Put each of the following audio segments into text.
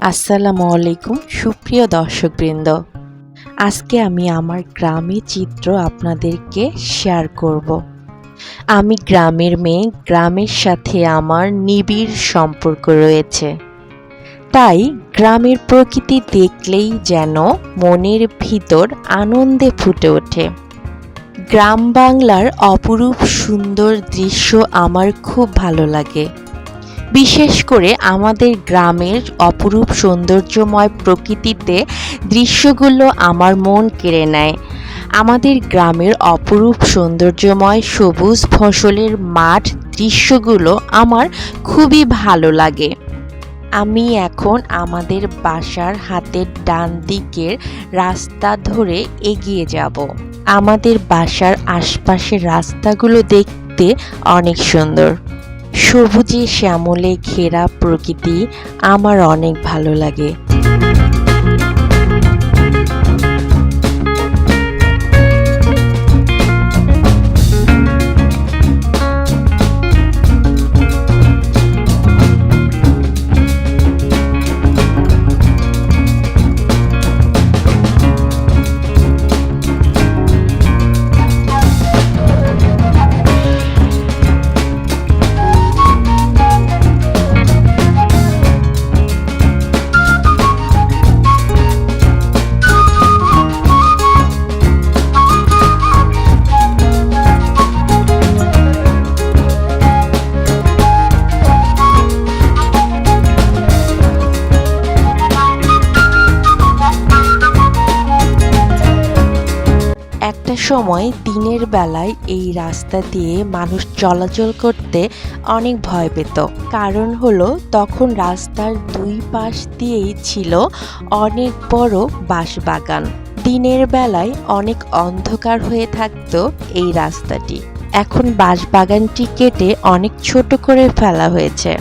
আসসালামু আলাইকুম, সুপ্রিয় দর্শকবৃন্দ। আজকে আমি আমার গ্রামে চিত্র আপনাদেরকে শেয়ার করব। আমি গ্রামের মেয়ে, গ্রামের সাথে আমার নিবিড় সম্পর্ক রয়েছে। তাই গ্রামের প্রকৃতি দেখলেই যেন মনের ভিতর আনন্দে ফুটে ওঠে। গ্রাম বাংলার অপরূপ সুন্দর দৃশ্য আমার খুব ভালো লাগে। বিশেষ করে আমাদের গ্রামের অপরূপ সৌন্দর্যময় প্রকৃতিতে দৃশ্যগুলো আমার মন কেড়ে নেয়। আমাদের গ্রামের অপরূপ সৌন্দর্যময় সবুজ ফসলের মাঠ দৃশ্যগুলো আমার খুবই ভালো লাগে। আমি এখন আমাদের বাসার হাতের ডান দিকের রাস্তা ধরে এগিয়ে যাব। আমাদের বাসার আশপাশের রাস্তাগুলো দেখতে অনেক সুন্দর। সবুজে শ্যামলে ঘেরা প্রকৃতি আমার অনেক ভালো লাগে। সময় দিনের বেলায় এই রাস্তা দিয়ে মানুষ চলাচল করতে অনেক ভয় পেত। কারণ হলো, তখন রাস্তার দুই পাশ দিয়েই ছিল অনেক বড় বাঁশবাগান। দিনের বেলায় অনেক অন্ধকার হয়ে থাকতো এই রাস্তাটি। এখন বাঁশবাগানটি কেটে অনেক ছোট করে ফেলা হয়েছে।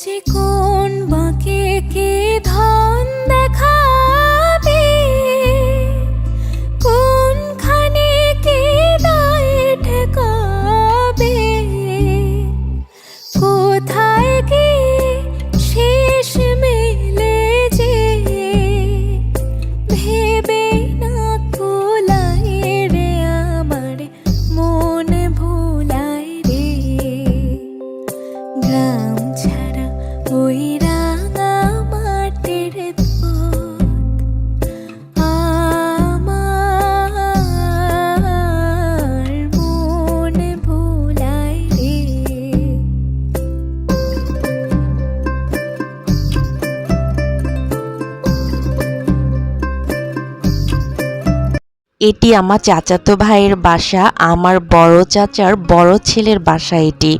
যে কোন বাঁকে কে এটি আমার চাচাতো ভাইয়ের বাসা, আমার বড় চাচার বড় ছেলের বাসা এটি।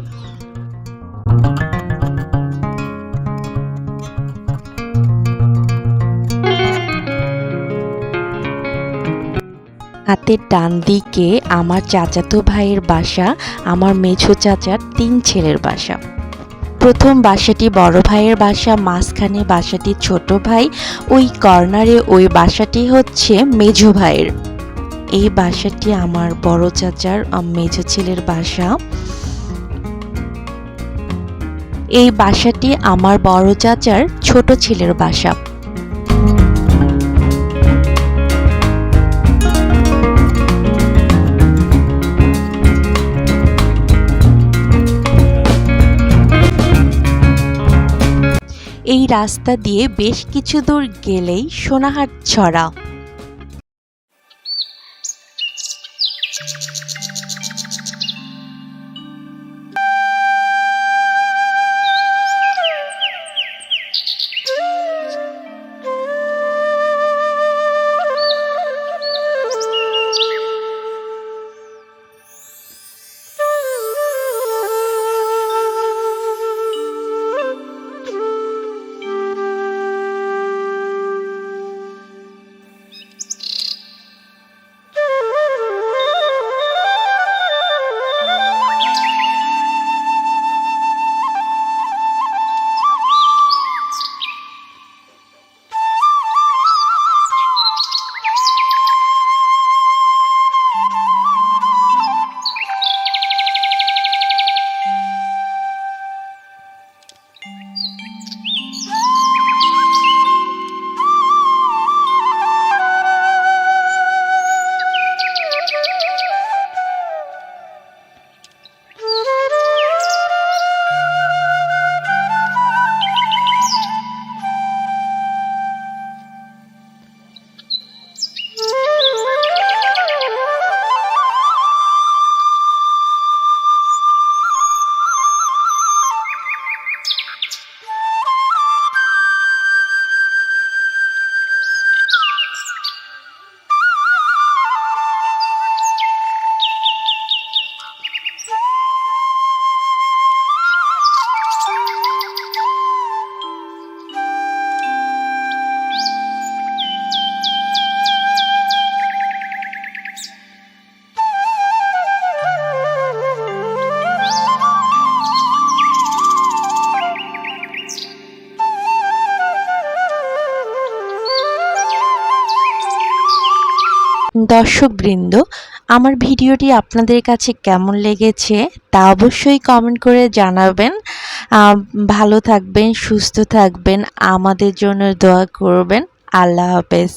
হাতের ডান দিকে আমার চাচাতো ভাইয়ের বাসা, আমার মেঝো চাচার তিন ছেলের বাসা। প্রথম বাসাটি বড় ভাইয়ের বাসা, মাঝখানে বাসাটি ছোট ভাই, ওই কর্নারে ওই বাসাটি হচ্ছে মেঝো ভাইয়ের। এই বাসাটি আমার বড় চাচার মেঝো ছেলের বাসা। এই বাসাটি আমার বড় চাচার ছোট ছেলের বাসা। এই রাস্তা দিয়ে বেশ কিছু দূর গেলেই সোনাহাট ছড়া। Thank you. দর্শকবৃন্দ, আমার ভিডিওটি আপনাদের কাছে কেমন লেগেছে তা অবশ্যই কমেন্ট করে জানাবেন। ভালো থাকবেন, সুস্থ থাকবেন, আমাদের জন্য দোয়া করবেন। আল্লাহ হাফেজ।